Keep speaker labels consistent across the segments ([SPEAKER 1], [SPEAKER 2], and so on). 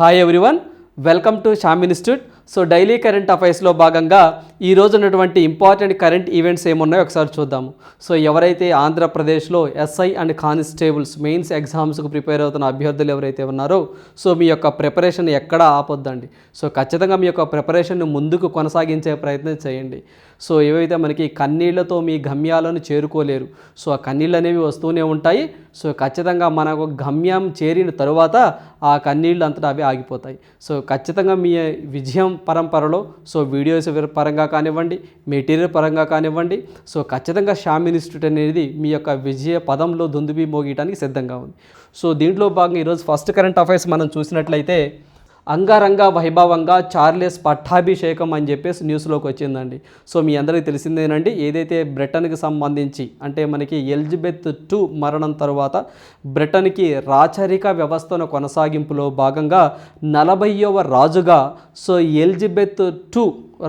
[SPEAKER 1] Hi everyone welcome to Sham institute so daily current అఫైర్స్లో భాగంగా ఈ రోజు ఉన్నటువంటి ఇంపార్టెంట్ కరెంట్ ఈవెంట్స్ ఏమున్నాయో ఒకసారి చూద్దాము. సో ఎవరైతే ఆంధ్రప్రదేశ్లో ఎస్ఐ అండ్ కానిస్టేబుల్స్ మెయిన్స్ ఎగ్జామ్స్కి ప్రిపేర్ అవుతున్న అభ్యర్థులు ఎవరైతే ఉన్నారో సో మీ యొక్క ప్రిపరేషన్ ఎక్కడా ఆపొద్దండి. సో ఖచ్చితంగా మీ యొక్క ప్రిపరేషన్ను ముందుకు కొనసాగించే ప్రయత్నం చేయండి. సో ఏవైతే మనకి కన్నీళ్ళతో మీ గమ్యాలను చేరుకోలేరు సో ఆ కన్నీళ్ళు అనేవి వస్తూనే ఉంటాయి. సో ఖచ్చితంగా మనకు గమ్యం చేరిన తరువాత ఆ కన్నీళ్ళు అంతటా అవి ఆగిపోతాయి. సో ఖచ్చితంగా మీ విజయం పరంపరలో. సో వీడియోస్ పరంగా కానివ్వండి మెటీరియల్ పరంగా కానివ్వండి సో ఖచ్చితంగా షామ్ ఇన్స్టిట్యూట్ అనేది మీ యొక్క విజయ పదంలో దుందుబి మోగియటానికి సిద్ధంగా ఉంది. సో దీంట్లో భాగంగా ఈరోజు ఫస్ట్ కరెంట్ అఫైర్స్ మనం చూసినట్లయితే అంగరంగ వైభవంగా చార్లెస్ పట్టాభిషేకం అని చెప్పేసి న్యూస్లోకి వచ్చిందండి. సో మీ అందరికీ తెలిసిందేనండి. ఏదైతే బ్రిటన్కి సంబంధించి అంటే మనకి ఎలిజబెత్ టూ మరణం తర్వాత బ్రిటన్కి రాచరిక వ్యవస్థను కొనసాగింపులో భాగంగా నలభైవ రాజుగా సో ఎలిజబెత్ టూ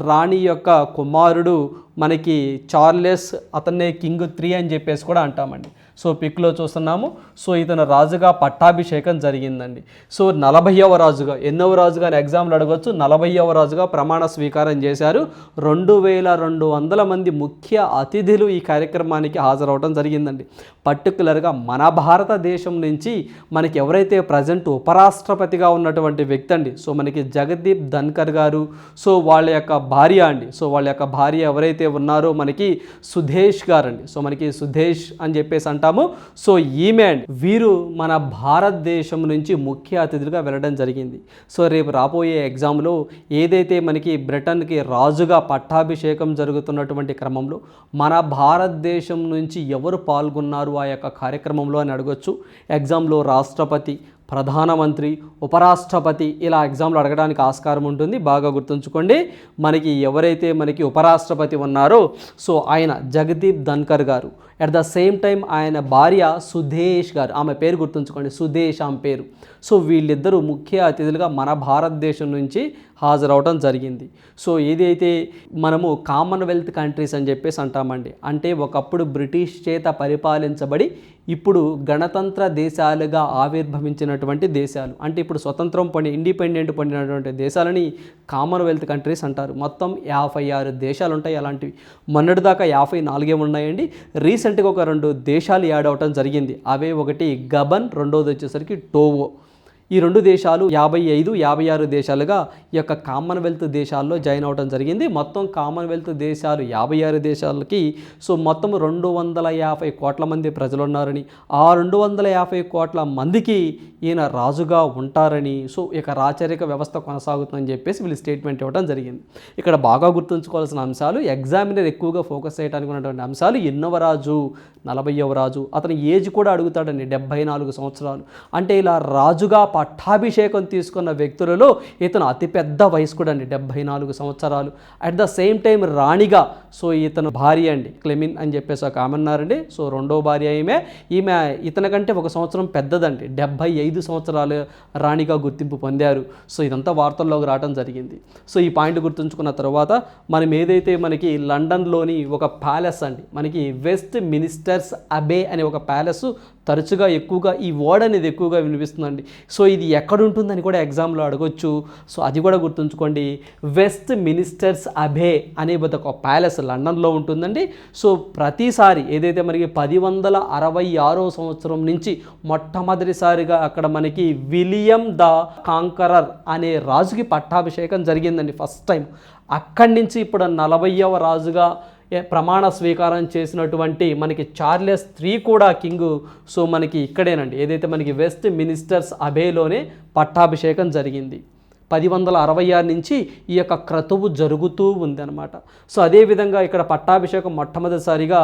[SPEAKER 1] రాణి యొక్క కుమారుడు మనకి చార్లెస్ అతన్నే కింగ్ త్రీ అని చెప్పేసి కూడా అంటామండి. సో పిక్లో చూస్తున్నాము. సో ఇతను రాజుగా పట్టాభిషేకం జరిగిందండి. సో నలభైవ రాజుగా ఎన్నవ రాజుగా అని ఎగ్జామ్లు అడగవచ్చు నలభైవ రాజుగా ప్రమాణ స్వీకారం చేశారు. రెండు వేల రెండు వందల మంది ముఖ్య అతిథులు ఈ కార్యక్రమానికి హాజరవడం జరిగిందండి. పర్టికులర్గా మన భారతదేశం నుంచి మనకి ఎవరైతే ప్రజెంట్ ఉపరాష్ట్రపతిగా ఉన్నటువంటి వ్యక్తి అండి సో మనకి జగదీప్ ధన్కర్ గారు సో వాళ్ళ యొక్క భార్య అండి. సో వాళ్ళ యొక్క భార్య ఎవరైతే ఉన్నారో మనకి సుధేష్ గారు అండి సో మనకి సుధేష్ అని చెప్పేసి అంటాము సో ఈమె వీరు మన భారతదేశం నుంచి ముఖ్య అతిథులుగా వెళ్ళడం జరిగింది. సో రేపు రాబోయే ఎగ్జామ్లో ఏదైతే మనకి బ్రిటన్కి రాజుగా పట్టాభిషేకం జరుగుతున్నటువంటి క్రమంలో మన భారతదేశం నుంచి ఎవరు పాల్గొన్నారు ఆ యొక్క కార్యక్రమంలో అని అడగొచ్చు. ఎగ్జామ్లో రాష్ట్రపతి ప్రధానమంత్రి ఉపరాష్ట్రపతి ఇలా ఎగ్జామ్లు అడగడానికి ఆస్కారం ఉంటుంది. బాగా గుర్తుంచుకోండి. మనకి ఎవరైతే మనకి ఉపరాష్ట్రపతి ఉన్నారో సో ఆయన జగదీప్ ధన్కర్ గారు. అట్ ద సేమ్ టైం ఆయన భార్య సుధేష్ గారు. ఆమె పేరు గుర్తుంచుకోండి. సుధేష్ ఆమె పేరు. సో వీళ్ళిద్దరూ ముఖ్య అతిథులుగా మన భారతదేశం నుంచి హాజరవడం జరిగింది. సో ఏదైతే మనము కామన్వెల్త్ కంట్రీస్ అని చెప్పేసి అంటామండి. అంటే ఒకప్పుడు బ్రిటిష్ చేత పరిపాలించబడి ఇప్పుడు గణతంత్ర దేశాలుగా ఆవిర్భవించినటువంటి దేశాలు. అంటే ఇప్పుడు స్వతంత్రం పొంది ఇండిపెండెంట్ పొందినటువంటి దేశాలని కామన్వెల్త్ కంట్రీస్ అంటారు. మొత్తం యాభై ఆరు దేశాలు ఉంటాయి అలాంటివి. మొన్నటిదాకా యాభై నాలుగే ఉన్నాయండి. రీసెంట్గా ఒక రెండు దేశాలు యాడ్ అవటం జరిగింది. అవే ఒకటి గబన్ రెండోది వచ్చేసరికి టోవో. ఈ రెండు దేశాలు యాభై ఐదు యాభై ఆరు దేశాలుగా ఈ యొక్క కామన్వెల్త్ దేశాల్లో జాయిన్ అవ్వడం జరిగింది. మొత్తం కామన్వెల్త్ దేశాలు యాభై ఆరు దేశాలకి సో మొత్తం రెండు వందల యాభై కోట్ల మంది ప్రజలు ఉన్నారని ఆ రెండు వందల యాభై కోట్ల మందికి ఈయన రాజుగా ఉంటారని సో ఇక రాచరిక వ్యవస్థ కొనసాగుతుందని చెప్పేసి వీళ్ళు స్టేట్మెంట్ ఇవ్వడం జరిగింది. ఇక్కడ బాగా గుర్తుంచుకోవాల్సిన అంశాలు ఎగ్జామినర్ ఎక్కువగా ఫోకస్ చేయడానికి ఉన్నటువంటి అంశాలు ఎన్నవ రాజు నలభైవ రాజు అతని ఏజ్ కూడా అడుగుతాడండి డెబ్బై నాలుగు సంవత్సరాలు. అంటే ఇలా రాజుగా పట్టాభిషేకం తీసుకున్న వ్యక్తులలో ఇతను అతిపెద్ద వయస్కుడు అండి డెబ్బై నాలుగు సంవత్సరాలు. అట్ ద సేమ్ టైం రాణిగా సో ఇతను భార్య అండి క్లెమిన్ అని చెప్పేసి ఒక ఆమె అన్నారండి సో రెండో భార్య ఈమె. ఈమె ఇతని కంటే ఒక సంవత్సరం పెద్దదండి డెబ్బై ఐదు సంవత్సరాలు రాణిగా గుర్తింపు పొందారు. సో ఇదంతా వార్తల్లోకి రావడం జరిగింది. సో ఈ పాయింట్ గుర్తుంచుకున్న తర్వాత మనం ఏదైతే మనకి లండన్లోని ఒక ప్యాలెస్ అండి మనకి వెస్ట్ మినిస్టర్స్ అబే అనే ఒక ప్యాలెస్ తరచుగా ఎక్కువగా ఈ వర్డ్ అనేది ఎక్కువగా వినిపిస్తుందండి. సో ఇది ఎక్కడ ఉంటుందని కూడా ఎగ్జామ్లో అడగొచ్చు. సో అది కూడా గుర్తుంచుకోండి. వెస్ట్ మినిస్టర్స్ అబే అనే ఒక ప్యాలెస్ లండన్లో ఉంటుందండి. సో ప్రతిసారి ఏదైతే మనకి పది వందల అరవై ఆరో సంవత్సరం నుంచి మొట్టమొదటిసారిగా అక్కడ మనకి విలియం ద కాంకరర్ అనే రాజుకి పట్టాభిషేకం జరిగిందండి ఫస్ట్ టైం. అక్కడి నుంచి ఇప్పుడు నలభైవ రాజుగా ప్రమాణ స్వీకారం చేసినటువంటి మనకి చార్లెస్ త్రీ కూడా కింగ్. సో మనకి ఇక్కడేనండి. ఏదైతే మనకి వెస్ట్ మినిస్టర్స్ అబేలోనే పట్టాభిషేకం జరిగింది. పది వందల అరవై ఆరు నుంచి ఈ యొక్క క్రతువు జరుగుతూ ఉందన్నమాట. సో అదేవిధంగా ఇక్కడ పట్టాభిషేకం మొట్టమొదటిసారిగా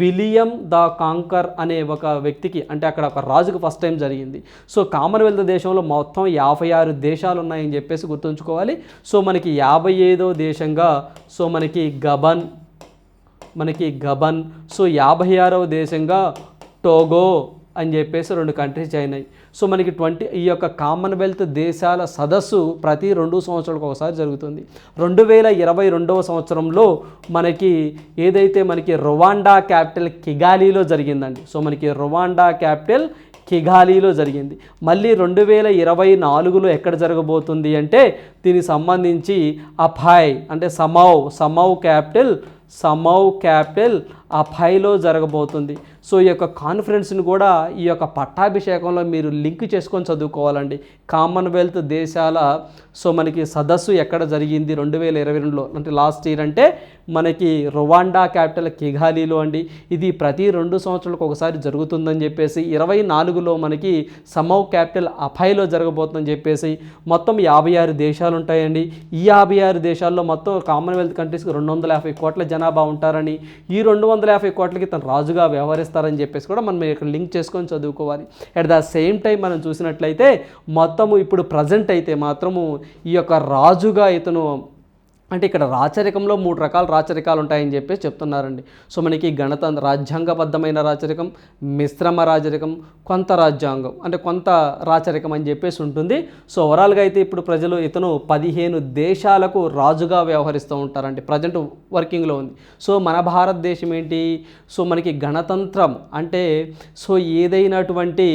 [SPEAKER 1] విలియం ద కాంకర్ అనే ఒక వ్యక్తికి అంటే అక్కడ ఒక రాజుకు ఫస్ట్ టైం జరిగింది. సో కామన్వెల్త్ దేశంలో మొత్తం యాభై ఆరు దేశాలు ఉన్నాయని చెప్పేసి గుర్తుంచుకోవాలి. సో మనకి యాభై ఐదో దేశంగా సో మనకి గబన్ మనకి గబన్. సో యాభై ఆరవ దేశంగా టోగో అని చెప్పేసి రెండు కంట్రీస్ జాయిన్ అయ్యి సో మనకి ట్వంటీ ఈ యొక్క కామన్వెల్త్ దేశాల సదస్సు ప్రతి రెండు సంవత్సరాలకు ఒకసారి జరుగుతుంది. రెండు వేల ఇరవై రెండవ సంవత్సరంలో మనకి ఏదైతే మనకి రువాండా క్యాపిటల్ కిగాలీలో జరిగిందండి. సో మనకి రువాండా క్యాపిటల్ కిగాలీలో జరిగింది. మళ్ళీ రెండు వేల ఇరవై నాలుగులో ఎక్కడ జరగబోతుంది అంటే దీనికి సంబంధించి అఫాయ్ అంటే సమావ్ సమావ్ క్యాపిటల్ సమౌ క్యాపిటల్ అఫైలో జరగబోతుంది. సో ఈ యొక్క కాన్ఫరెన్స్ని కూడా ఈ యొక్క పట్టాభిషేకంలో మీరు లింక్ చేసుకొని చదువుకోవాలండి. కామన్వెల్త్ దేశాల సో మనకి సదస్సు ఎక్కడ జరిగింది రెండు వేల ఇరవై రెండులో? అంటే లాస్ట్ ఇయర్ అంటే మనకి రువాండా క్యాపిటల్ కిఘాలీలో అండి. ఇది ప్రతి రెండు సంవత్సరాలకు ఒకసారి జరుగుతుందని చెప్పేసి ఇరవై నాలుగులో మనకి సమౌ క్యాపిటల్ అఫైలో జరగబోతుందని చెప్పేసి మొత్తం యాభై ఆరు దేశాలు ఉంటాయండి ఈ యాభై ఆరు దేశాల్లో మొత్తం కామన్వెల్త్ కంట్రీస్కి రెండు వందల యాభై కోట్ల జనాభా ఉంటారని ఈ రెండు వందల యాభై కోట్లకి తను రాజుగా వ్యవహరిస్తారని చెప్పేసి కూడా మనం ఇక్కడ లింక్ చేసుకొని చదువుకోవాలి. అట్ ద సేమ్ టైం మనం చూసినట్లయితే మొత్తము ఇప్పుడు ప్రజెంట్ అయితే మాత్రము ఈ యొక్క రాజుగా ఇతను అంటే ఇక్కడ రాచరికంలో మూడు రకాల రాచరికాలు ఉంటాయని చెప్పేసి చెప్తున్నారండి. సో మనకి గణతంత్ర రాజ్యాంగబద్ధమైన రాచరికం మిశ్రమ రాచరికం కొంత రాజ్యాంగం అంటే కొంత రాచరికం అని చెప్పేసి ఉంటుంది. సో ఓవరాల్గా అయితే ఇప్పుడు ప్రజలు ఇతను పదిహేను దేశాలకు రాజుగా వ్యవహరిస్తూ ఉంటారండి. ప్రజెంట్ వర్కింగ్లో ఉంది. సో మన భారతదేశం ఏంటి? సో మనకి గణతంత్రం అంటే సో ఏదైనటువంటి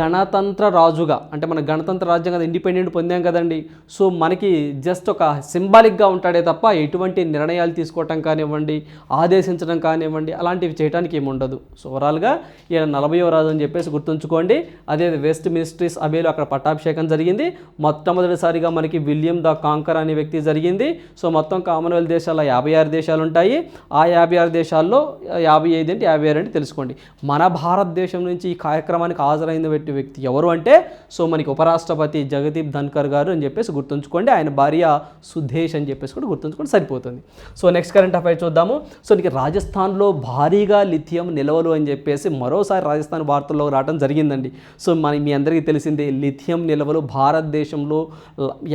[SPEAKER 1] గణతంత్ర రాజుగా అంటే మన గణతంత్ర రాజ్యాంగం ఇండిపెండెంట్ పొందాం కదండి. సో మనకి జస్ట్ ఒక సింబాలిక్గా ఉంటాడే తప్ప ఎటువంటి నిర్ణయాలు తీసుకోవటం కానివ్వండి ఆదేశించడం కానివ్వండి అలాంటివి చేయడానికి ఏముండదు. సో ఓవరాల్గా ఈయన నలభైవ రాజు అని చెప్పేసి గుర్తుంచుకోండి. అదే వెస్ట్ మినిస్ట్రీస్ అబేలో అక్కడ పట్టాభిషేకం జరిగింది. మొట్టమొదటిసారిగా మనకి విలియం ద కాంకర్ అనే వ్యక్తి జరిగింది. సో మొత్తం కామన్వెల్త్ దేశాల్లో యాభై ఆరు దేశాలు ఉంటాయి. ఆ యాభై ఆరు దేశాల్లో యాభై ఐదు అంటే యాభై ఆరు అంటే తెలుసుకోండి. మన భారతదేశం నుంచి ఈ కార్యక్రమానికి హాజరైన వ్యక్తి ఎవరు అంటే సో మనకి ఉపరాష్ట్రపతి జగదీప్ ధన్కర్ గారు అని చెప్పేసి గుర్తుంచుకోండి. ఆయన భార్య సుధేష్ అని చెప్పేసి కూడా గుర్తుంచుకుంటే సరిపోతుంది. సో నెక్స్ట్ కరెంట్ అఫైర్ చూద్దాము. సో నీకు రాజస్థాన్లో భారీగా లిథియం నిల్వలు అని చెప్పేసి మరోసారి రాజస్థాన్ వార్తల్లో రావడం జరిగిందండి. సో మన మీ అందరికీ తెలిసిందే లిథియం నిల్వలు భారతదేశంలో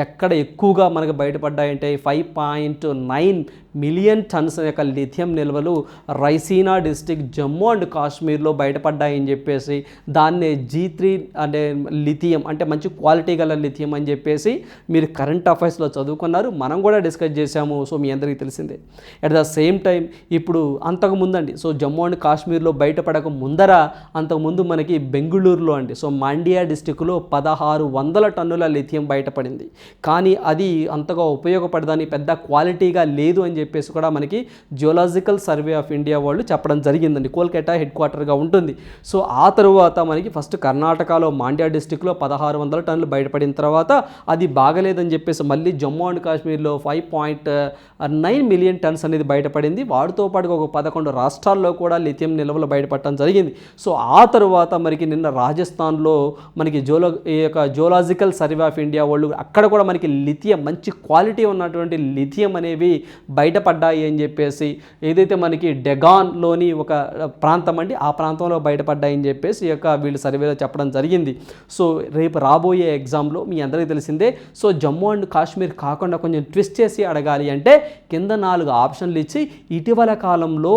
[SPEAKER 1] ఎక్కడ ఎక్కువగా మనకు బయటపడ్డాయంటే five point nine million tons యొక్క లిథియం నిల్వలు రైసీనా డిస్టిక్ జమ్మూ అండ్ కాశ్మీర్లో బయటపడ్డాయని చెప్పేసి దాన్నే జీ త్రీ అంటే లిథియం అంటే మంచి క్వాలిటీ గల లిథియం అని చెప్పేసి మీరు కరెంట్ అఫైర్స్లో చదువుకున్నారు. మనం కూడా డిస్కస్ చేశాము సో మీ అందరికీ తెలిసిందే. అట్ ద సేమ్ టైం ఇప్పుడు అంతకు ముందండి సో జమ్మూ అండ్ కాశ్మీర్లో బయటపడక ముందర అంతకుముందు మనకి బెంగుళూరులో అండి సో మాండియా డిస్టిక్లో పదహారు వందల టన్నుల లిథియం బయటపడింది. కానీ అది అంతగా ఉపయోగపడదని పెద్ద క్వాలిటీగా లేదు అని చెప్పి చెప్పేసి కూడా మనకి జియోలాజికల్ సర్వే ఆఫ్ ఇండియా వాళ్ళు చెప్పడం జరిగిందండి. కోల్కటా హెడ్ క్వార్టర్గా ఉంటుంది. సో ఆ తరువాత మనకి ఫస్ట్ కర్ణాటకలో మాండ్యా డిస్టిక్లో పదహారు వందల టన్నులు బయటపడిన తర్వాత అది బాగలేదని చెప్పేసి మళ్ళీ జమ్మూ అండ్ కాశ్మీర్లో five point nine million tons అనేది బయటపడింది. వాటితో పాటుగా ఒక పదకొండు రాష్ట్రాల్లో కూడా లిథియం నిల్వలు బయటపడటం జరిగింది. సో ఆ తరువాత మనకి నిన్న రాజస్థాన్లో మనకి జోలో ఈ యొక్క జోలాజికల్ సర్వే ఆఫ్ ఇండియా వాళ్ళు అక్కడ కూడా మనకి లిథియం మంచి క్వాలిటీ ఉన్నటువంటి లిథియం అనేవి బయట బయటపడ్డాయి అని చెప్పేసి ఏదైతే మనకి డెగాన్లోని ఒక ప్రాంతం అండి ఆ ప్రాంతంలో బయటపడ్డాయని చెప్పేసి ఈ యొక్క వీళ్ళు సర్వేలో చెప్పడం జరిగింది. సో రేపు రాబోయే ఎగ్జామ్లో మీ అందరికీ తెలిసిందే. సో జమ్మూ అండ్ కాశ్మీర్ కాకుండా కొంచెం ట్విస్ట్ చేసి అడగాలి అంటే కింద నాలుగు ఆప్షన్లు ఇచ్చి ఇటీవల కాలంలో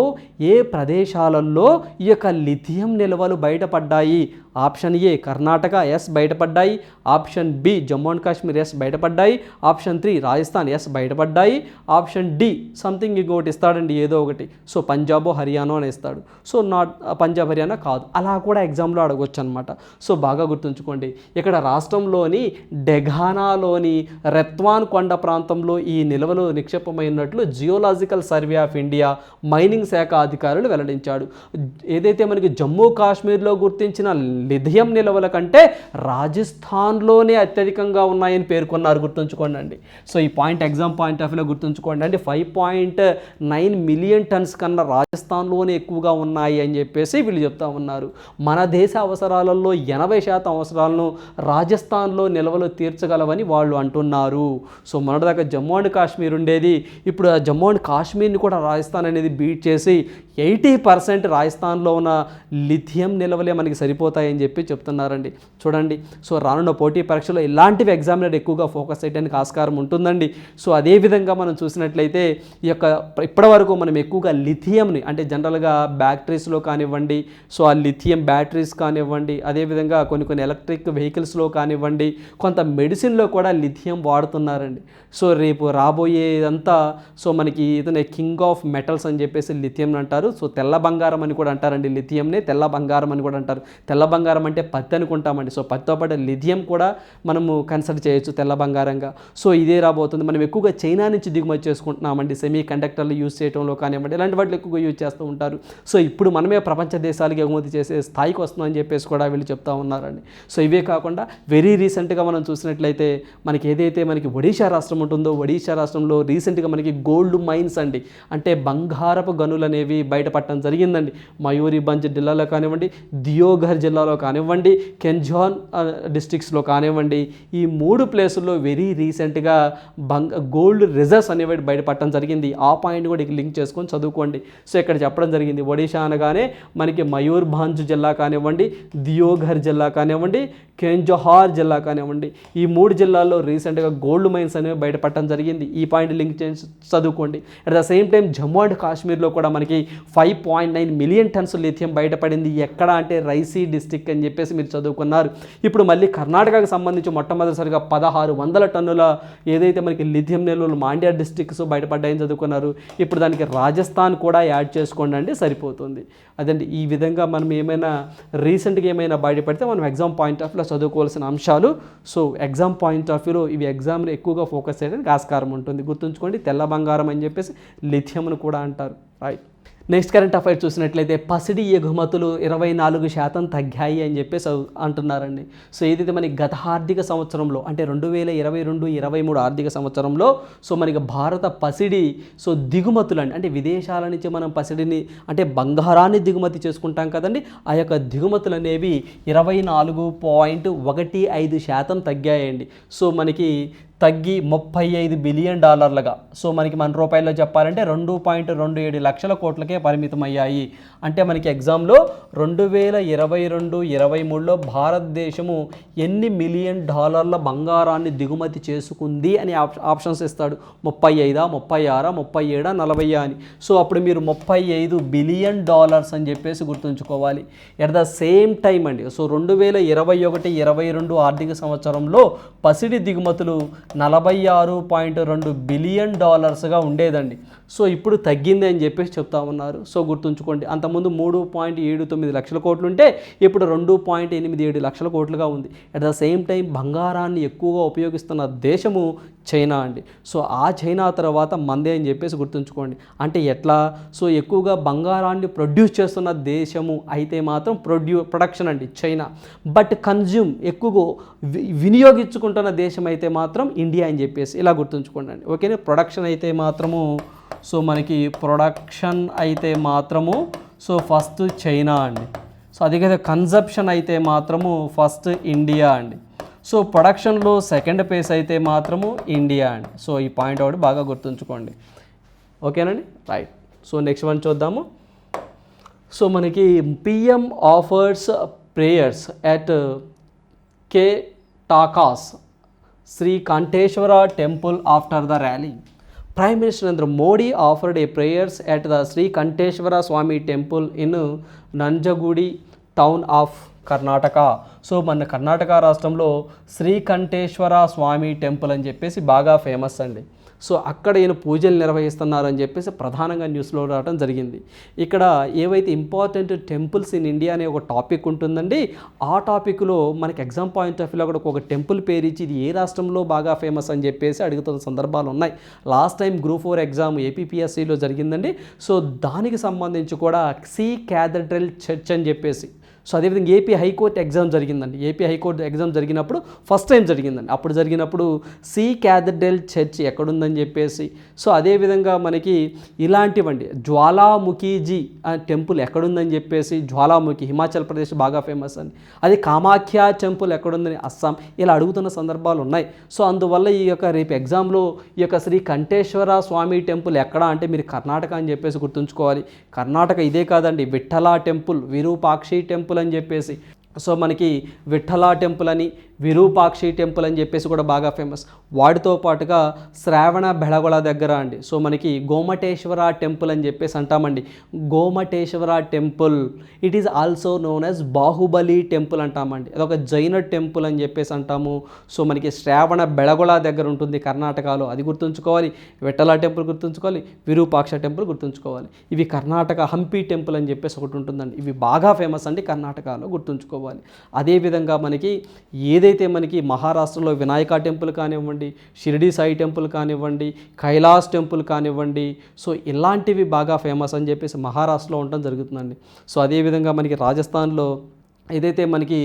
[SPEAKER 1] ఏ ప్రదేశాలలో ఈ యొక్క లిథియం నిల్వలు బయటపడ్డాయి? ఆప్షన్ ఏ కర్ణాటక ఎస్ బయటపడ్డాయి. Option B Jammu and Kashmir yes బయటపడ్డాయి. ఆప్షన్ త్రీ రాజస్థాన్ ఎస్ బయటపడ్డాయి. ఆప్షన్ డి సంథింగ్ ఇంకొకటి ఇస్తాడండి ఏదో ఒకటి. సో పంజాబో హర్యానా అని ఇస్తాడు. సో నాట్ పంజాబ్ హర్యానా కాదు. అలా కూడా ఎగ్జామ్లో అడగొచ్చు అనమాట సో బాగా గుర్తుంచుకోండి. ఇక్కడ రాష్ట్రంలోని డెఘానాలోని రెత్వాన్ కొండ ప్రాంతంలో ఈ నిల్వలు నిక్షేపమైనట్లు Geological Survey of India mining శాఖ అధికారులు వెల్లడించాడు. ఏదైతే మనకి జమ్మూ కాశ్మీర్లో గుర్తించిన లిథియం నిల్వల కంటే రాజస్థాన్లోనే అత్యధికంగా ఉన్నాయని పేర్కొన్నారు. గుర్తుంచుకోండి అండి సో ఈ పాయింట్ ఎగ్జామ్ పాయింట్ ఆఫ్ వ్యూలో గుర్తుంచుకోండి అండి five point nine million tons కన్నా రాజస్థాన్లోనే ఎక్కువగా ఉన్నాయి అని చెప్పేసి వీళ్ళు చెప్తా ఉన్నారు. మన దేశ అవసరాలలో ఎనభై శాతం అవసరాలను రాజస్థాన్లో నిల్వలు తీర్చగలవని వాళ్ళు అంటున్నారు. సో మొన్నటిదాకా జమ్మూ అండ్ కాశ్మీర్ ఉండేది. ఇప్పుడు ఆ జమ్మూ అండ్ కాశ్మీర్ని కూడా రాజస్థాన్ అనేది బీట్ చేసి ఎయిటీ పర్సెంట్ రాజస్థాన్లో ఉన్న లిథియం నిల్వలే మనకి సరిపోతాయి అని చెప్పి చెప్తున్నారండి. చూడండి సో రానున్న పోటీ పరీక్షలో ఇలాంటివి ఎగ్జామినర్ ఎక్కువగా ఫోకస్ చేయడానికి ఆస్కారం ఉంటుందండి. సో అదేవిధంగా మనం చూసినట్లయితే ఈ యొక్క ఇప్పటివరకు మనం ఎక్కువగా లిథియంని అంటే జనరల్గా బ్యాటరీస్లో కానివ్వండి సో ఆ లిథియం బ్యాటరీస్ కానివ్వండి అదేవిధంగా కొన్ని కొన్ని ఎలక్ట్రిక్ వెహికల్స్లో కానివ్వండి కొంత మెడిసిన్లో కూడా లిథియం వాడుతున్నారండి. సో రేపు రాబోయేదంతా సో మనకి ఇతనే కింగ్ ఆఫ్ మెటల్స్ అని చెప్పేసి లిథియం అంటారు. సో తెల్ల బంగారం అని కూడా అంటారండి లిథియంనే తెల్ల బంగారం అని కూడా అంటారు. తెల్ల బంగారం అంటే పత్తి అనుకుంటామండి. సో పత్తితో పాటు లిథియం కూడా మనము కన్సిడర్ చేయొచ్చు తెల్ల బంగారంగా. సో ఇదే రాబోతుంది. మనం ఎక్కువగా చైనా నుంచి దిగుమతి చేసుకుంటున్నామండి. సెమీ కండక్టర్లు యూజ్ చేయడంలో కానివ్వండి ఇలాంటి వాటిలో ఎక్కువగా యూజ్ చేస్తూ ఉంటారు. సో ఇప్పుడు మనమే ప్రపంచ దేశాలకు ఎగుమతి చేసే స్థాయికి వస్తుందని చెప్పేసి కూడా వీళ్ళు చెప్తా ఉన్నారండి. సో ఇవే కాకుండా వెరీ రీసెంట్గా మనం చూసినట్లయితే మనకి ఏదైతే మనకి ఒడిషా రాష్ట్రం ఉంటుందో ఒడిషా రాష్ట్రంలో రీసెంట్గా మనకి గోల్డ్ మైన్స్ అండి. అంటే బంగారపు గనులు అనేవి బయటపడటం జరిగిందండి. మయూరిభంజ్ జిల్లాలో కానివ్వండి దియోఘర్ జిల్లాలో కానివ్వండి కెంజాన్ డిస్ట్రిక్ట్స్లో కానివ్వండి ఈ మూడు ప్లేసుల్లో వెరీ రీసెంట్గా బంగ గోల్డ్ రిజర్వ్స్ అనేవి బయటపడటం జరిగింది. ఆ పాయింట్ కూడా లింక్ చేసుకొని చదువుకోండి. సో ఇక్కడ చెప్పడం జరిగింది. ఒడిశా అనగానే మనకి మయూర్భాంజ్ జిల్లా కానివ్వండి దియోఘర్ జిల్లా కానివ్వండి కెంజోహార్ జిల్లా కానివ్వండి. ఈ మూడు జిల్లాల్లో రీసెంట్గా గోల్డ్ మైన్స్ అనేవి బయటపడటం జరిగింది. ఈ పాయింట్ లింక్ చేసి చదువుకోండి. At the same time Jammu and కాశ్మీర్లో కూడా మనకి five point nine million tons lithium బయటపడింది. ఎక్కడ అంటే రైసీ డిస్టిక్ అని చెప్పేసి మీరు చదువుకున్నారు. ఇప్పుడు మళ్ళీ కర్ణాటకకు సంబంధించి మొట్టమొదటిసారిగా పదహారు వందల టన్నుల ఏదైతే మనకి లిథియం నిల్వలు మాండ్యా డిస్టిక్స్ బయటపడ్డాయని చదువుకున్నారు. ఇప్పుడు దానికి రాజస్థాన్ కూడా యాడ్ చేసుకోండి అండి సరిపోతుంది. అదండి ఈ విధంగా మనం ఏమైనా రీసెంట్గా ఏమైనా బయటపడితే మనం ఎగ్జామ్ పాయింట్ ఆఫ్ వ్యూలో చదువుకోవాల్సిన అంశాలు. సో ఎగ్జామ్ పాయింట్ ఆఫ్ వ్యూలో ఇవి ఎగ్జామ్ని ఎక్కువగా ఫోకస్ చేయడానికి ఆస్కారం ఉంటుంది. గుర్తుంచుకోండి తెల్ల బంగారం అని చెప్పేసి లిథియంను కూడా అంటారు. రైట్. నెక్స్ట్ కరెంట్ అఫైర్ చూసినట్లయితే పసిడి ఎగుమతులు ఇరవై నాలుగు శాతం తగ్గాయి అని చెప్పేసి అంటున్నారండి. సో ఏదైతే మనకి గత ఆర్థిక సంవత్సరంలో అంటే రెండు వేల ఇరవై రెండు ఇరవై మూడు ఆర్థిక సంవత్సరంలో సో మనకి భారత పసిడి సో దిగుమతులు అండి అంటే విదేశాల నుంచి మనం పసిడిని అంటే బంగారాన్ని దిగుమతి చేసుకుంటాం కదండి ఆ యొక్క దిగుమతులు అనేవి ఇరవై నాలుగు పాయింట్ ఒకటి ఐదు శాతం తగ్గాయండి. సో మనకి తగ్గి ముప్పై ఐదు బిలియన్ డాలర్లుగా. సో మనకి మన రూపాయల్లో చెప్పాలంటే రెండు పాయింట్ రెండు ఏడు లక్షల కోట్లకే పరిమితం అయ్యాయి అంటే మనకి ఎగ్జామ్లో రెండు వేల ఇరవై రెండు ఇరవై మూడులో భారతదేశము ఎన్ని మిలియన్ డాలర్ల బంగారాన్ని దిగుమతి చేసుకుంది అని ఆప్- ఆప్షన్స్ ఇస్తాడు. ముప్పై ఐదా ముప్పై ఆరా ముప్పై ఏడా నలభై అని. సో అప్పుడు మీరు ముప్పై ఐదు బిలియన్ డాలర్స్ అని చెప్పేసి గుర్తుంచుకోవాలి. ఎట్ ద సేమ్ టైం అండి సో రెండు వేల ఇరవై ఒకటి ఇరవై రెండు ఆర్థిక సంవత్సరంలో పసిడి దిగుమతులు నలభై ఆరు పాయింట్ రెండు బిలియన్ డాలర్స్గా ఉండేదండి. సో ఇప్పుడు తగ్గింది అని చెప్పేసి చెప్తా ఉన్నారు. సో గుర్తుంచుకోండి అంతకుముందు మూడు పాయింట్ ఏడు తొమ్మిది లక్షల కోట్లు ఉంటే ఇప్పుడు రెండు పాయింట్ ఎనిమిది ఏడు లక్షల కోట్లుగా ఉంది. అట్ ద సేమ్ టైం బంగారాన్ని ఎక్కువగా ఉపయోగిస్తున్న దేశము చైనా అండి. సో ఆ చైనా తర్వాత మందే అని చెప్పేసి గుర్తుంచుకోండి. అంటే ఎట్లా? సో ఎక్కువగా బంగారాన్ని ప్రొడ్యూస్ చేస్తున్న దేశము అయితే మాత్రం ప్రొడ్యూ ప్రొడక్షన్ అండి చైనా. బట్ కన్జ్యూమ్ ఎక్కువగా వి- వినియోగించుకుంటున్న దేశం అయితే మాత్రం ఇండియా అని చెప్పేసి ఇలా గుర్తుంచుకోండి అండి. ఓకేనా ప్రొడక్షన్ అయితే మాత్రము సో మనకి ప్రొడక్షన్ అయితే మాత్రము సో ఫస్ట్ చైనా అండి. సో అదే కదా కన్జప్షన్ అయితే మాత్రము ఫస్ట్ ఇండియా అండి. సో ప్రొడక్షన్లో సెకండ్ ప్లేస్ అయితే మాత్రము ఇండియా అండి. సో ఈ పాయింట్ ఒకటి బాగా గుర్తుంచుకోండి. ఓకేనండి? రైట్. సో నెక్స్ట్ వన్ చూద్దాము. సో మనకి పిఎం ఆఫర్స్ ప్రేయర్స్ అట్ కే టాకాస్ Shri Kanteshwara temple after the rally. Prime Minister Narendra Modi offered a prayers at the Shri Kanteshwara Swami temple in Nanjangud town of Karnataka so మన కర్ణాటక రాష్ట్రంలో శ్రీకంఠేశ్వర స్వామి temple అని చెప్పేసి బాగా famous అండి. So అక్కడ ఈయన పూజలు నిర్వహిస్తున్నారని చెప్పేసి ప్రధానంగా న్యూస్లో రావడం జరిగింది. ఇక్కడ ఏవైతే ఇంపార్టెంట్ టెంపుల్స్ ఇన్ ఇండియా అనే ఒక టాపిక్ ఉంటుందండి ఆ టాపిక్లో మనకి ఎగ్జామ్ పాయింట్ ఆఫ్ వ్యూలో కూడా ఒక టెంపుల్ పేరు ఇచ్చి ఇది ఏ రాష్ట్రంలో బాగా ఫేమస్ అని చెప్పేసి అడుగుతున్న సందర్భాలు ఉన్నాయి. Last time group four exam ఏపీపీఎస్సీలో జరిగిందండి. సో దానికి సంబంధించి కూడా సి క్యాథడ్రల్ చర్చ్ అని చెప్పేసి సో అదేవిధంగా ఏపీ హైకోర్టు ఎగ్జామ్ జరిగిందండి. ఏపీ హైకోర్టు ఎగ్జామ్ జరిగినప్పుడు ఫస్ట్ టైం జరిగిందండి. అప్పుడు జరిగినప్పుడు సి క్యాథడ్రల్ చర్చ్ ఎక్కడుందని చెప్పేసి సో అదేవిధంగా మనకి ఇలాంటివండి. జ్వాలాముఖీజీ టెంపుల్ ఎక్కడుందని చెప్పేసి జ్వాలాముఖి హిమాచల్ ప్రదేశ్ బాగా ఫేమస్ అండి. అది కామాఖ్య టెంపుల్ ఎక్కడుందని అస్సాం ఇలా అడుగుతున్న సందర్భాలు ఉన్నాయి. సో అందువల్ల ఈ యొక్క రేపు ఎగ్జామ్లో ఈ యొక్క శ్రీ కంఠేశ్వర స్వామి టెంపుల్ ఎక్కడ అంటే మీరు కర్ణాటక అని చెప్పేసి గుర్తుంచుకోవాలి. కర్ణాటక ఇదే కాదండి. విఠలా టెంపుల్ విరూపాక్షి టెంపుల్ అని చెప్పేసి. సో మనకి విఠలా టెంపుల్ అని విరూపాక్షి టెంపుల్ అని చెప్పేసి కూడా బాగా ఫేమస్. వాటితో పాటుగా శ్రావణ బెళగొళ దగ్గర అండి. సో మనకి గోమటేశ్వర టెంపుల్ అని చెప్పేసి అంటామండి. Gomateshwara temple it is also known as Bahubali temple అంటామండి. అదొక జైన టెంపుల్ అని చెప్పేసి అంటాము. సో మనకి శ్రావణ బెళగొళ దగ్గర ఉంటుంది కర్ణాటకలో. అది గుర్తుంచుకోవాలి. విఠల టెంపుల్ గుర్తుంచుకోవాలి. విరూపాక్ష టెంపుల్ గుర్తుంచుకోవాలి. ఇవి కర్ణాటక హంపి టెంపుల్ అని చెప్పేసి ఒకటి ఉంటుందండి. ఇవి బాగా ఫేమస్ అండి కర్ణాటకలో గుర్తుంచుకోవాలి. అదేవిధంగా మనకి ఏదైతే మనకి మహారాష్ట్రలో వినాయక టెంపుల్ కానివ్వండి షిరిడి సాయి టెంపుల్ కానివ్వండి కైలాస్ టెంపుల్ కానివ్వండి సో ఇలాంటివి బాగా ఫేమస్ అని చెప్పేసి మహారాష్ట్రలో ఉండడం జరుగుతుందండి. సో అదేవిధంగా మనకి రాజస్థాన్లో ఏదైతే మనకి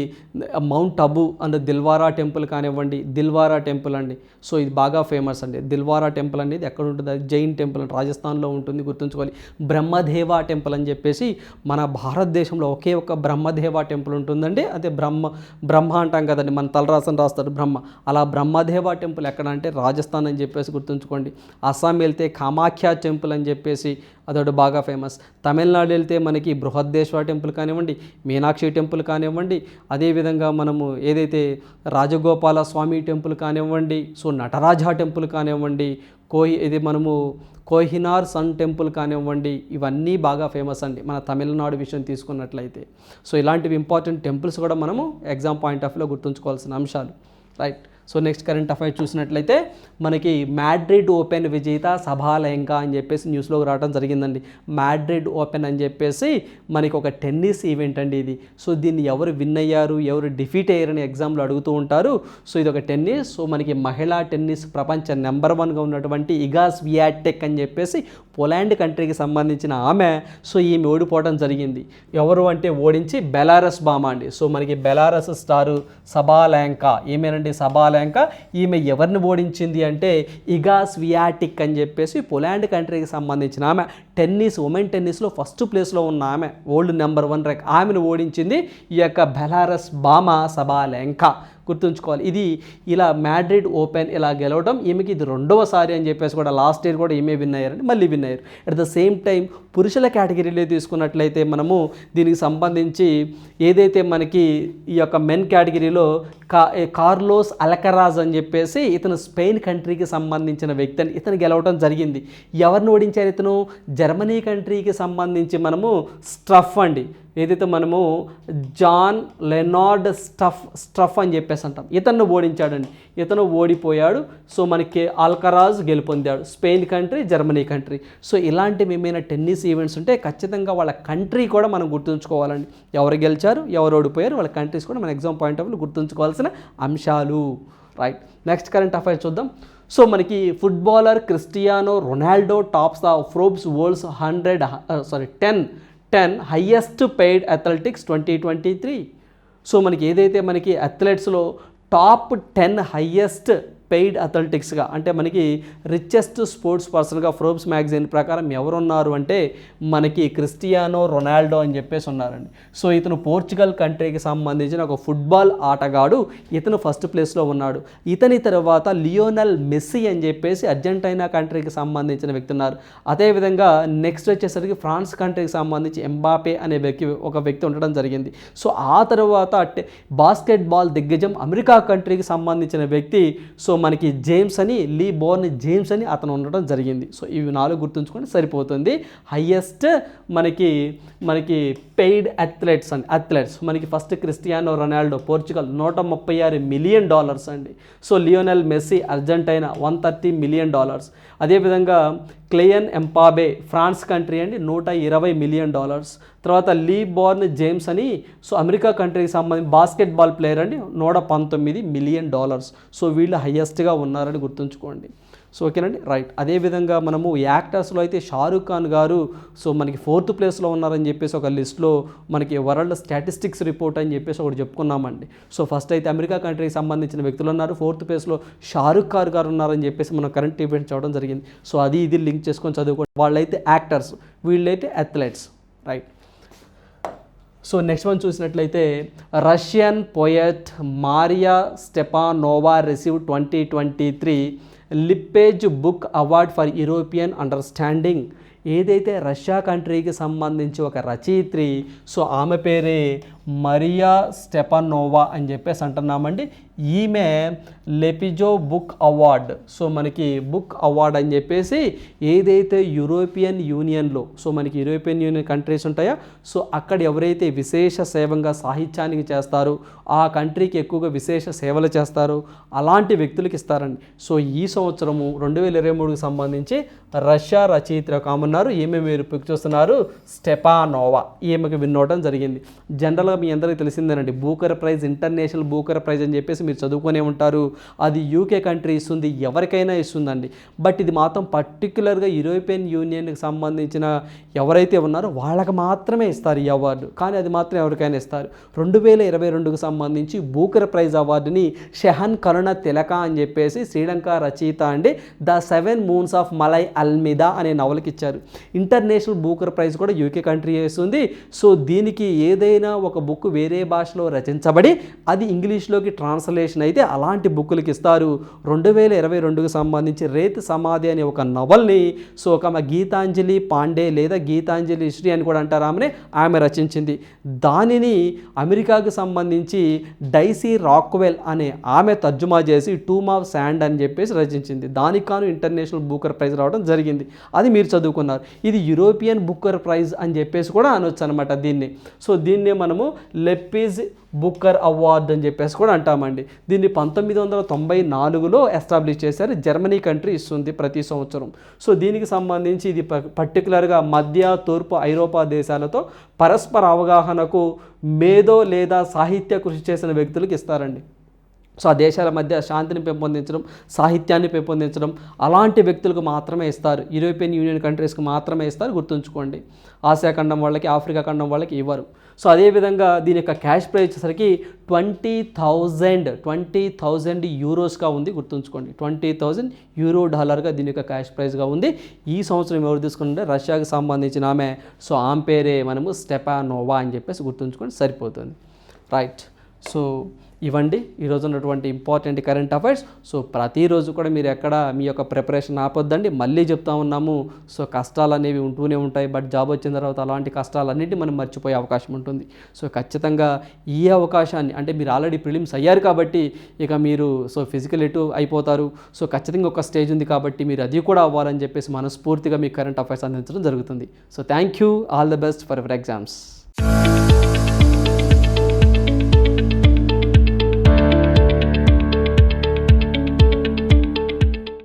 [SPEAKER 1] Mount Abu and Dilwara temple కానివ్వండి దిల్వారా టెంపుల్ అండి. సో ఇది బాగా ఫేమస్ అండి. దిల్వారా టెంపుల్ అనేది ఎక్కడ ఉంటుంది? జైన్ టెంపుల్ అని రాజస్థాన్లో ఉంటుంది గుర్తుంచుకోవాలి. బ్రహ్మదేవ టెంపుల్ అని చెప్పేసి మన భారతదేశంలో ఒకే ఒక బ్రహ్మదేవ టెంపుల్ ఉంటుందండి. అదే బ్రహ్మ బ్రహ్మ అంటాం కదండి మన తలరాసన రాస్తాడు బ్రహ్మ. అలా బ్రహ్మదేవ టెంపుల్ ఎక్కడ అంటే రాజస్థాన్ అని చెప్పేసి గుర్తుంచుకోండి. అస్సాం వెళ్తే కామాఖ్య టెంపుల్ అని చెప్పేసి అదొకటి బాగా ఫేమస్. తమిళనాడు వెళ్తే మనకి బృహద్దేశ్వర టెంపుల్ కానివ్వండి మీనాక్షి టెంపుల్ కానివ్వండి కానివ్వండి. అదేవిధంగా మనము ఏదైతే రాజగోపాల స్వామి టెంపుల్ కానివ్వండి సో నటరాజా టెంపుల్ కానివ్వండి కోహి ఇది మనము కోహినార్ సన్ టెంపుల్ కానివ్వండి ఇవన్నీ బాగా ఫేమస్ అండి మన తమిళనాడు విషయం తీసుకున్నట్లయితే. సో ఇలాంటివి ఇంపార్టెంట్ టెంపుల్స్ కూడా మనము ఎగ్జామ్ పాయింట్ ఆఫ్ వ్యూలో గుర్తుంచుకోవాల్సిన అంశాలు. Right. So next current affairs చూసినట్లయితే మనకి మ్యాడ్రిడ్ ఓపెన్ విజేత సభాలయంక అని చెప్పేసి న్యూస్లోకి రావడం జరిగిందండి. మ్యాడ్రిడ్ ఓపెన్ అని చెప్పేసి మనకి ఒక టెన్నిస్ ఈవెంట్ అండి ఇది. సో దీన్ని ఎవరు విన్ అయ్యారు ఎవరు డిఫీట్ అయ్యారని ఎగ్జామ్లో అడుగుతూ ఉంటారు. సో ఇది ఒక టెన్నిస్. సో మనకి మహిళా టెన్నిస్ ప్రపంచ నెంబర్ వన్గా ఉన్నటువంటి ఇగాస్ వియాటెక్ అని చెప్పేసి పోలాండ్ కంట్రీకి సంబంధించిన ఆమె సో ఈమె ఓడిపోవడం జరిగింది. ఎవరు అంటే ఓడించి బెలారస్ బామా అండి. సో మనకి బెలారస్ స్టారు ఏమేనండి ఈమెనండి సబాలాంక ఈమె ఎవరిని ఓడించింది అంటే ఇగాస్ వియాటిక్ అని చెప్పేసి పోలాండ్ కంట్రీకి సంబంధించిన ఆమె. టెన్నిస్ ఉమెన్ టెన్నిస్లో ఫస్ట్ ప్లేస్లో ఉన్న ఆమె. Old number one rank. ఆమెను ఓడించింది ఈ యొక్క బెలారస్ బామా సబాలెంక. గుర్తుంచుకోవాలి ఇది ఇలా మ్యాడ్రిడ్ ఓపెన్ ఇలా గెలవడం ఈమెకి ఇది రెండవసారి అని చెప్పేసి కూడా లాస్ట్ ఇయర్ కూడా ఈమె విన్ అయ్యారని మళ్ళీ విన్ అయ్యారు. అట్ ద సేమ్ టైం పురుషుల కేటగిరీలో తీసుకున్నట్లయితే మనము దీనికి సంబంధించి ఏదైతే మనకి ఈ యొక్క మెన్ కేటగిరీలో కా కార్లోస్ అలకరాజ్ అని చెప్పేసి ఇతను స్పెయిన్ కంట్రీకి సంబంధించిన వ్యక్తి అని ఇతను గెలవడం జరిగింది. ఎవరిని ఓడించారు ఇతను? జర్మనీ కంట్రీకి సంబంధించి మనము స్ట్రఫ్ అండి. ఏదైతే మనము జాన్ లెనార్డ్ స్టఫ్ స్టఫ్ అని చెప్పేసి అంటాం. ఇతన్ని ఓడించాడండి. ఇతను ఓడిపోయాడు. సో మనకి Alcaraz గెలుపొందాడు. Spain country Germany country. So ఇలాంటివి ఏమైనా టెన్నిస్ ఈవెంట్స్ ఉంటే ఖచ్చితంగా వాళ్ళ కంట్రీ కూడా మనం గుర్తుంచుకోవాలండి. ఎవరు గెలిచారు ఎవరు ఓడిపోయారు వాళ్ళ కంట్రీస్ కూడా మన ఎగ్జామ్ పాయింట్ ఆఫ్ వ్యూ గుర్తుంచుకోవాల్సిన అంశాలు. రైట్. నెక్స్ట్ కరెంట్ అఫైర్స్ చూద్దాం. సో మనకి footballer Cristiano Ronaldo tops of Forbes world's hundred sorry ten ten highest paid athletics twenty twenty three. So మనకి ఏదైతే మనకి అథ్లెట్స్లో టాప్ టెన్ హయ్యెస్ట్ పెయిడ్ అథ్లెటిక్స్గా అంటే మనకి రిచెస్ట్ స్పోర్ట్స్ పర్సన్గా ఫ్రోబ్స్ మ్యాగజైన్ ప్రకారం ఎవరున్నారు అంటే మనకి క్రిస్టియానో రొనాల్డో అని చెప్పేసి ఉన్నారండి. సో ఇతను పోర్చుగల్ కంట్రీకి సంబంధించిన ఒక ఫుట్బాల్ ఆటగాడు ఇతను ఫస్ట్ ప్లేస్లో ఉన్నాడు. ఇతని తర్వాత లియోనల్ మెస్సీ అని చెప్పేసి అర్జెంటైనా కంట్రీకి సంబంధించిన వ్యక్తి ఉన్నారు. అదేవిధంగా నెక్స్ట్ వచ్చేసరికి ఫ్రాన్స్ కంట్రీకి సంబంధించి ఎంబాపే అనే వ్యక్తి ఒక వ్యక్తి ఉండడం జరిగింది. సో ఆ తర్వాత బాస్కెట్బాల్ దిగ్గజం అమెరికా కంట్రీకి సంబంధించిన వ్యక్తి సో మనకి జేమ్స్ అని లీ బోర్న్ జేమ్స్ అని అతను ఉండడం జరిగింది. సో ఇవి నాలుగు గుర్తుంచుకొని సరిపోతుంది. హయ్యెస్ట్ మనకి మనకి పెయిడ్ అథ్లెట్స్ అండి. అథ్లెట్స్ మనకి ఫస్ట్ క్రిస్టియానో రొనాల్డో పోర్చుగల్ నూట ముప్పై ఆరు మిలియన్ డాలర్స్ అండి. So Lionel Messi Argentina one thirty million dollars అదేవిధంగా క్లేయన్ ఎంపాబే ఫ్రాన్స్ కంట్రీ అండి నూట ఇరవై మిలియన్ డాలర్స్. తర్వాత లీ బోర్న్ జేమ్స్ అని సో అమెరికా కంట్రీకి సంబంధించి బాస్కెట్బాల్ ప్లేయర్ అండి నూట పంతొమ్మిది మిలియన్ డాలర్స్. సో వీళ్ళు హయ్యెస్ట్గా ఉన్నారని గుర్తుంచుకోండి. సో ఓకేనండి రైట్. అదేవిధంగా మనము యాక్టర్స్లో అయితే షారూఖ్ ఖాన్ గారు సో మనకి ఫోర్త్ ప్లేస్లో ఉన్నారని చెప్పేసి ఒక లిస్ట్లో మనకి వరల్డ్ స్టాటిస్టిక్స్ రిపోర్ట్ అని చెప్పేసి ఒకటి చెప్పుకున్నామండి. సో ఫస్ట్ అయితే అమెరికా కంట్రీకి సంబంధించిన వ్యక్తులు ఉన్నారు ఫోర్త్ ప్లేస్లో షారూఖ్ ఖాన్ గారు ఉన్నారని చెప్పేసి మనం కరెంట్ ఈవెంట్ చూడడం జరిగింది. సో అది ఇది లింక్ చేసుకొని చదువుకోండి. వాళ్ళైతే యాక్టర్స్ వీళ్ళైతే athletes right? So next one చూసినట్లయితే Russian poet Maria Stepanova receive twenty twenty three Leipzig book award for European understanding. ఏదైతే రష్యా కంట్రీకి సంబంధించి ఒక రచయిత్రి సో ఆమె పేరే మరియా స్టెపానోవా అని చెప్పేసి అంటున్నామండి. ఈమె లెపిజో బుక్ అవార్డ్ సో మనకి బుక్ అవార్డ్ అని చెప్పేసి ఏదైతే యూరోపియన్ యూనియన్లో సో మనకి యూరోపియన్ యూనియన్ కంట్రీస్ ఉంటాయో సో అక్కడ ఎవరైతే విశేష సేవంగా సాహిత్యానికి చేస్తారు ఆ కంట్రీకి ఎక్కువగా విశేష సేవలు చేస్తారు అలాంటి వ్యక్తులకు ఇస్తారండి. సో ఈ సంవత్సరము రెండు వేల ఇరవై మూడుకి సంబంధించి రష్యా రచయిత కామన్నారు ఈమె మీరు పిక్ చూస్తున్నారు స్టెపానోవా ఈమెకు విన్నోవడం జరిగింది. జనరల్గా మీ అందరికీ తెలిసిందేనండి. Booker Prize International Booker Prize అని చెప్పేసి మీరు చదువుకునే ఉంటారు. అది యూకే కంట్రీ ఇస్తుంది ఎవరికైనా ఇస్తుందండి. బట్ ఇది మాత్రం పర్టికులర్గా యూరోపియన్ యూనియన్కి సంబంధించిన ఎవరైతే ఉన్నారో వాళ్ళకి మాత్రమే ఇస్తారు ఈ అవార్డు. కానీ అది మాత్రం ఎవరికైనా ఇస్తారు. రెండు వేల ఇరవై రెండుకు సంబంధించి బూకర్ ప్రైజ్ అవార్డుని షెహన్ కరుణ తిలక అని చెప్పేసి శ్రీలంక రచయిత అండి. The Seven Moons of Maali Almeida అనే నవలకి ఇచ్చారు. ఇంటర్నేషనల్ బూకర్ ప్రైజ్ కూడా యూకే కంట్రీ ఇస్తుంది. సో దీనికి ఏదైనా ఒక బుక్ వేరే భాషలో రచించబడి అది ఇంగ్లీష్లోకి ట్రాన్స్లేషన్ అయితే అలాంటి బుక్కులకి ఇస్తారు. రెండు వేల ఇరవై రెండుకు సంబంధించి రేత్ సమాధి అనే ఒక నవల్ని సో ఒక ఆమె గీతాంజలి పాండే లేదా గీతాంజలి శ్రీ అని కూడా అంటారు ఆమెనే ఆమె రచించింది. దానిని అమెరికాకు సంబంధించి డైసీ రాక్వెల్ అనే ఆమె తర్జుమా చేసి టూమ్ ఆఫ్ శాండ్ అని చెప్పేసి రచించింది. దానికి కాను ఇంటర్నేషనల్ బుకర్ ప్రైజ్ రావడం జరిగింది. అది మీరు చదువుకున్నారు. ఇది యూరోపియన్ బుక్కర్ ప్రైజ్ అని చెప్పేసి కూడా అనొచ్చు అనమాట దీన్ని. సో దీన్నే మనము లెప్పీజ్ బుక్కర్ అవార్డ్ అని చెప్పేసి కూడా అంటామండి. దీన్ని పంతొమ్మిది వందల తొంభై నాలుగులో ఎస్టాబ్లిష్ చేశారు. జర్మనీ కంట్రీ ఇస్తుంది ప్రతి సంవత్సరం. సో దీనికి సంబంధించి ఇది ప- పర్టికులర్గా మధ్య తూర్పు ఐరోపా దేశాలతో పరస్పర అవగాహనకు మేధో లేదా సాహిత్య కృషి చేసిన వ్యక్తులకు ఇస్తారండి. సో ఆ దేశాల మధ్య శాంతిని పెంపొందించడం సాహిత్యాన్ని పెంపొందించడం అలాంటి వ్యక్తులకు మాత్రమే ఇస్తారు. యూరోపియన్ యూనియన్ కంట్రీస్కి మాత్రమే ఇస్తారు గుర్తుంచుకోండి. ఆసియా ఖండం వాళ్ళకి ఆఫ్రికా ఖండం వాళ్ళకి ఇవ్వరు. సో అదేవిధంగా దీని యొక్క క్యాష్ ప్రైస్ వచ్చేసరికి ట్వంటీ థౌజండ్ ట్వంటీ థౌజండ్ యూరోస్గా ఉంది గుర్తుంచుకోండి. ట్వంటీ థౌజండ్ యూరో డాలర్గా దీని యొక్క క్యాష్ ప్రైస్గా ఉంది. ఈ సంవత్సరం ఎవరు తీసుకుంటే రష్యాకి సంబంధించిన ఆమె. సో ఆమె పేరే మనము స్టెపానోవా అని చెప్పేసి గుర్తుంచుకోండి. సరిపోతుంది. రైట్. సో ఇవ్వండి. ఈరోజు ఉన్నటువంటి ఇంపార్టెంట్ కరెంట్ అఫైర్స్ సో ప్రతిరోజు కూడా మీరు ఎక్కడ మీ యొక్క ప్రిపరేషన్ ఆపొద్దండి. మళ్ళీ చెప్తా ఉన్నాము. సో కష్టాలు అనేవి ఉంటూనే ఉంటాయి. బట్ జాబ్ వచ్చిన తర్వాత అలాంటి కష్టాలన్నింటి మనం మర్చిపోయే అవకాశం ఉంటుంది. సో ఖచ్చితంగా ఈ అవకాశాన్ని అంటే మీరు ఆల్రెడీ ప్రిలిమ్స్ అయ్యారు కాబట్టి ఇక మీరు సో ఫిజికల్ ఎటు అయిపోతారు? సో ఖచ్చితంగా ఒక స్టేజ్ ఉంది కాబట్టి మీరు అది కూడా అవ్వాలని చెప్పేసి మనస్ఫూర్తిగా మీ కరెంట్ అఫైర్స్ అందించడం జరుగుతుంది. So thank you all the best for ever exams